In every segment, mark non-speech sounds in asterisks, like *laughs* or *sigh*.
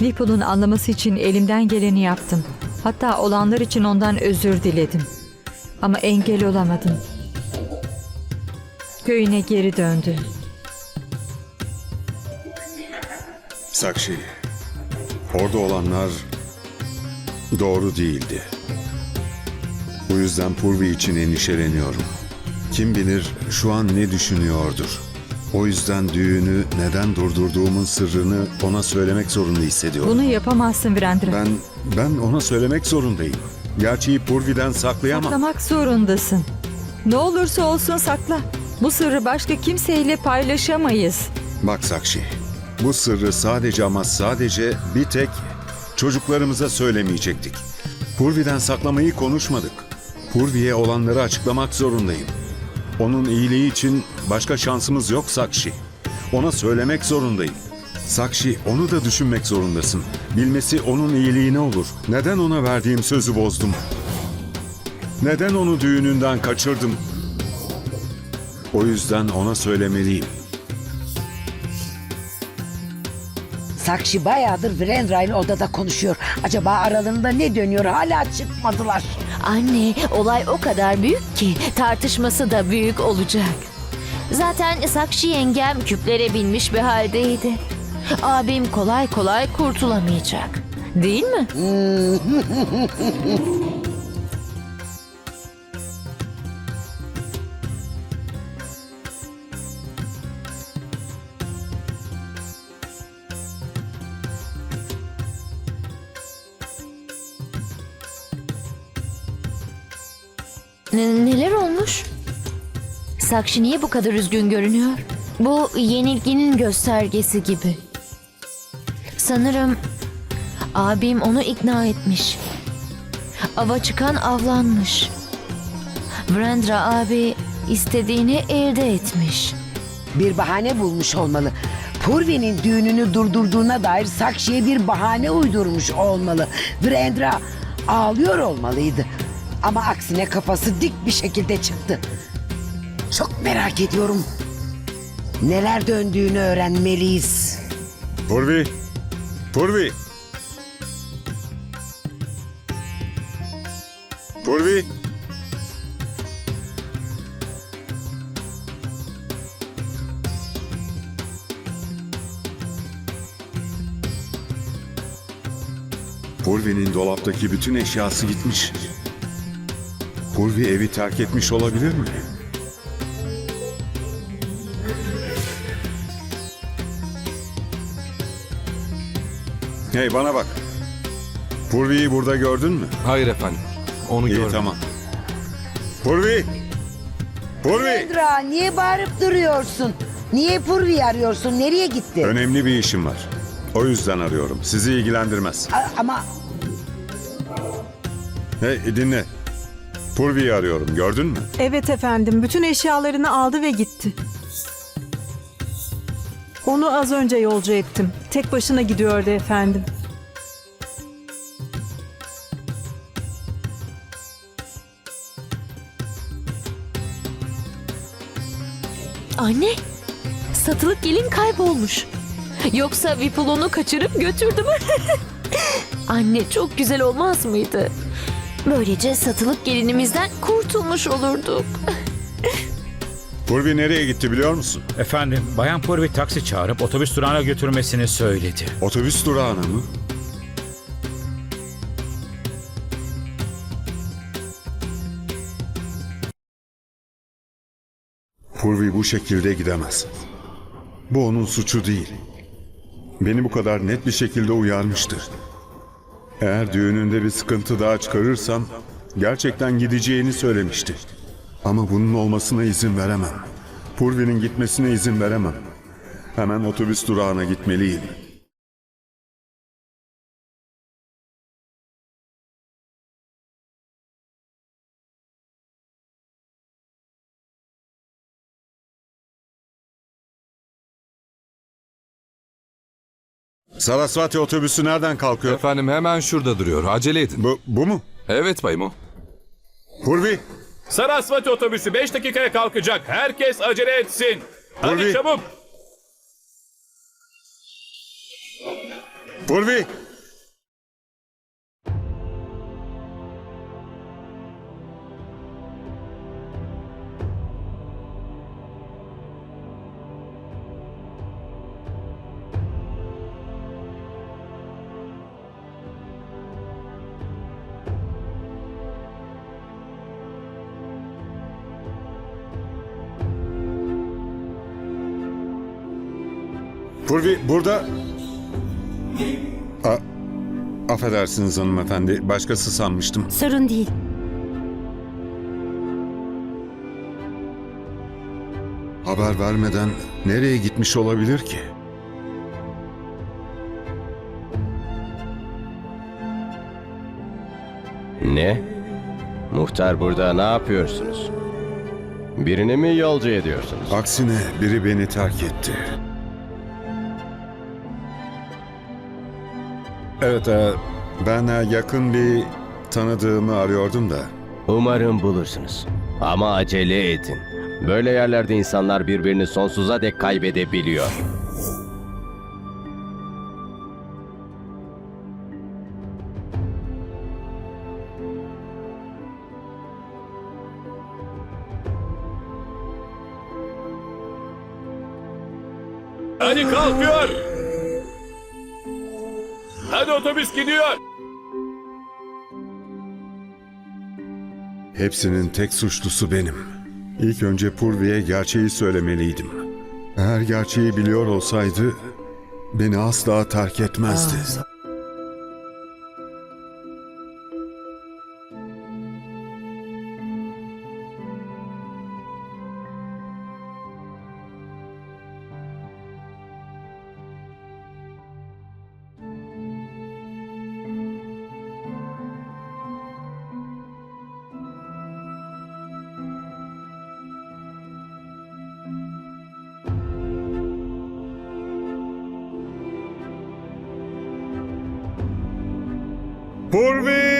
Vipul'un anlaması için elimden geleni yaptım. Hatta olanlar için ondan özür diledim. Ama engel olamadım. Köyüne geri döndü. Sakshi, orada olanlar doğru değildi. Bu yüzden Purvi için endişeleniyorum. Kim bilir şu an ne düşünüyordur. O yüzden düğünü neden durdurduğumun sırrını ona söylemek zorunda hissediyorum. Bunu yapamazsın Virendra. Ben ben ona söylemek zorundayım. Gerçeği Purvi'den saklayamam. Saklamak zorundasın. Ne olursa olsun sakla. Bu sırrı başka kimseyle paylaşamayız. Bak Sakshi, bu sırrı sadece ama sadece bir tek çocuklarımıza söylemeyecektik. Purvi'den saklamayı konuşmadık. Purvi'ye olanları açıklamak zorundayım. Onun iyiliği için başka şansımız yok Sakshi. Ona söylemek zorundayım. Sakshi onu da düşünmek zorundasın. Bilmesi onun iyiliğine olur. Neden ona verdiğim sözü bozdum? Neden onu düğününden kaçırdım? O yüzden ona söylemeliyim. Sakşi bayağıdır Virendra ile odada konuşuyor. Acaba aralarında ne dönüyor hala çıkmadılar. Anne, olay o kadar büyük ki tartışması da büyük olacak. Zaten Sakşi yengem küplere binmiş bir haldeydi. Abim kolay kolay kurtulamayacak. Değil mi? *laughs* Ne- neler olmuş? Sakşi niye bu kadar üzgün görünüyor? Bu yenilginin göstergesi gibi. Sanırım abim onu ikna etmiş. Ava çıkan avlanmış. Brandra abi istediğini elde etmiş. Bir bahane bulmuş olmalı. Purvi'nin düğününü durdurduğuna dair Sakşi'ye bir bahane uydurmuş olmalı. Virendra ağlıyor olmalıydı. Ama aksine kafası dik bir şekilde çıktı. Çok merak ediyorum. Neler döndüğünü öğrenmeliyiz. Purvi! Purvi! Purvi! Purvi'nin dolaptaki bütün eşyası gitmiş. Purvi evi terk etmiş olabilir mi? Hey bana bak. Purvi'yi burada gördün mü? Hayır efendim. Onu İyi gördüm. tamam. Purvi! Purvi! Virendra niye bağırıp duruyorsun? Niye Purvi'yi arıyorsun? Nereye gitti? Önemli bir işim var. O yüzden arıyorum. Sizi ilgilendirmez. A- ama Hey dinle. Purvi'yi arıyorum. Gördün mü? Evet efendim, bütün eşyalarını aldı ve gitti. Onu az önce yolcu ettim. Tek başına gidiyordu efendim. Anne, satılık gelin kaybolmuş. Yoksa Vipul onu kaçırıp götürdü mü? *laughs* Anne çok güzel olmaz mıydı? Böylece satılık gelinimizden kurtulmuş olurduk. Purvi nereye gitti biliyor musun? Efendim, Bayan Purvi taksi çağırıp otobüs durağına götürmesini söyledi. Otobüs durağına mı? Purvi bu şekilde gidemez. Bu onun suçu değil. Beni bu kadar net bir şekilde uyarmıştı. Eğer düğününde bir sıkıntı daha çıkarırsam gerçekten gideceğini söylemişti. Ama bunun olmasına izin veremem. Purvi'nin gitmesine izin veremem. Hemen otobüs durağına gitmeliyim. Sarasvati otobüsü nereden kalkıyor? Efendim hemen şurada duruyor. Acele edin. Bu, bu mu? Evet bayım o. Purvi! Sarasvati otobüsü 5 dakikaya kalkacak. Herkes acele etsin. Hadi çabuk. Purvi! Purvi burada... A affedersiniz hanımefendi. Başkası sanmıştım. Sorun değil. Haber vermeden nereye gitmiş olabilir ki? Ne? Muhtar burada ne yapıyorsunuz? Birini mi yolcu ediyorsunuz? Aksine biri beni terk etti. Evet, e, ben e, yakın bir tanıdığımı arıyordum da. Umarım bulursunuz. Ama acele edin. Böyle yerlerde insanlar birbirini sonsuza dek kaybedebiliyor. Hadi kalkıyor. Hadi otobüs gidiyor. Hepsinin tek suçlusu benim. İlk önce Purvi'ye gerçeği söylemeliydim. Eğer gerçeği biliyor olsaydı beni asla terk etmezdi. Purvi!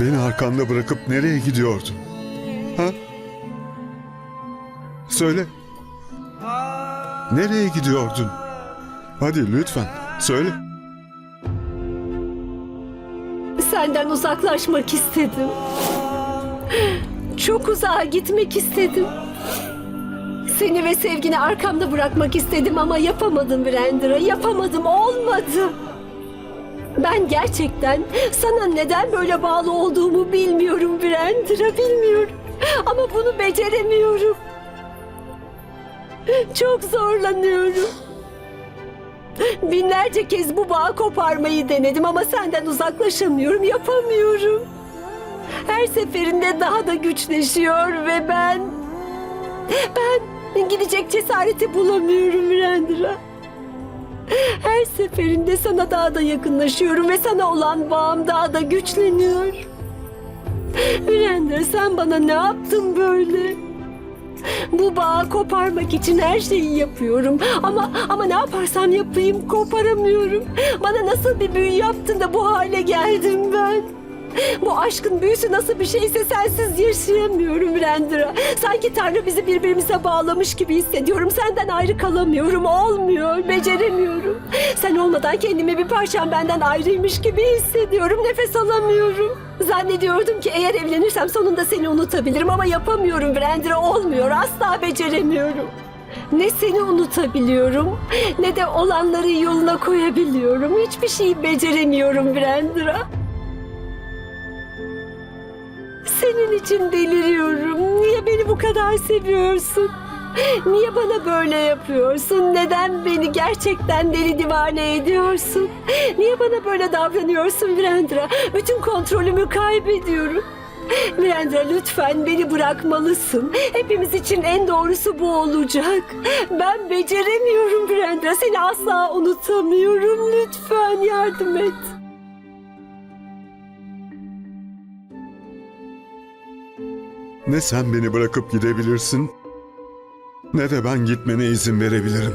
Beni arkanda bırakıp nereye gidiyordun? Ha? Söyle. Nereye gidiyordun? Hadi lütfen söyle. Senden uzaklaşmak istedim. Çok uzağa gitmek istedim. Seni ve sevgini arkamda bırakmak istedim ama yapamadım Brandra. Yapamadım, olmadı. Ben gerçekten sana neden böyle bağlı olduğumu bilmiyorum Brandra bilmiyorum. Ama bunu beceremiyorum. Çok zorlanıyorum. Binlerce kez bu bağı koparmayı denedim ama senden uzaklaşamıyorum, yapamıyorum. Her seferinde daha da güçleşiyor ve ben... Ben gidecek cesareti bulamıyorum Brandra. Seferinde sana daha da yakınlaşıyorum ve sana olan bağım daha da güçleniyor. Brandra sen bana ne yaptın böyle? Bu bağı koparmak için her şeyi yapıyorum. Ama ama ne yaparsam yapayım koparamıyorum. Bana nasıl bir büyü yaptın da bu hale geldim ben? Bu aşkın büyüsü nasıl bir şeyse sensiz yaşayamıyorum Brandra. Sanki Tanrı bizi birbirimize bağlamış gibi hissediyorum. Senden ayrı kalamıyorum. Olmuyor. Beceremiyorum. Sen olmadan kendimi bir parçam benden ayrıymış gibi hissediyorum. Nefes alamıyorum. Zannediyordum ki eğer evlenirsem sonunda seni unutabilirim ama yapamıyorum Brandra. Olmuyor. Asla beceremiyorum. Ne seni unutabiliyorum ne de olanları yoluna koyabiliyorum. Hiçbir şeyi beceremiyorum Brandra. Senin için deliriyorum. Niye beni bu kadar seviyorsun? Niye bana böyle yapıyorsun? Neden beni gerçekten deli divane ediyorsun? Niye bana böyle davranıyorsun Brandra? Bütün kontrolümü kaybediyorum. Brandra lütfen beni bırakmalısın. Hepimiz için en doğrusu bu olacak. Ben beceremiyorum Brandra. Seni asla unutamıyorum. Lütfen yardım et. Ne sen beni bırakıp gidebilirsin ne de ben gitmene izin verebilirim.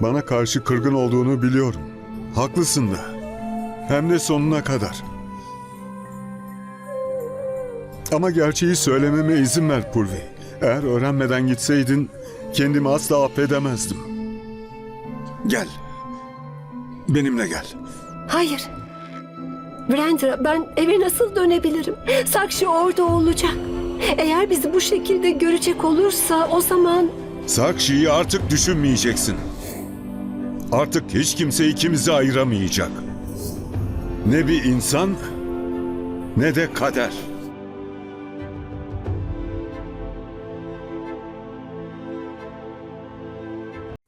Bana karşı kırgın olduğunu biliyorum. Haklısın da. Hem de sonuna kadar. Ama gerçeği söylememe izin ver Purvi. Eğer öğrenmeden gitseydin kendimi asla affedemezdim. Gel. Benimle gel. Hayır. Brandra ben eve nasıl dönebilirim? Sakşı orada olacak. Eğer bizi bu şekilde görecek olursa o zaman... Sakşi'yi artık düşünmeyeceksin. Artık hiç kimse ikimizi ayıramayacak. Ne bir insan ne de kader.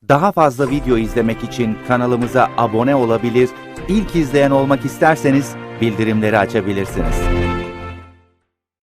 Daha fazla video izlemek için kanalımıza abone olabilir, ilk izleyen olmak isterseniz bildirimleri açabilirsiniz.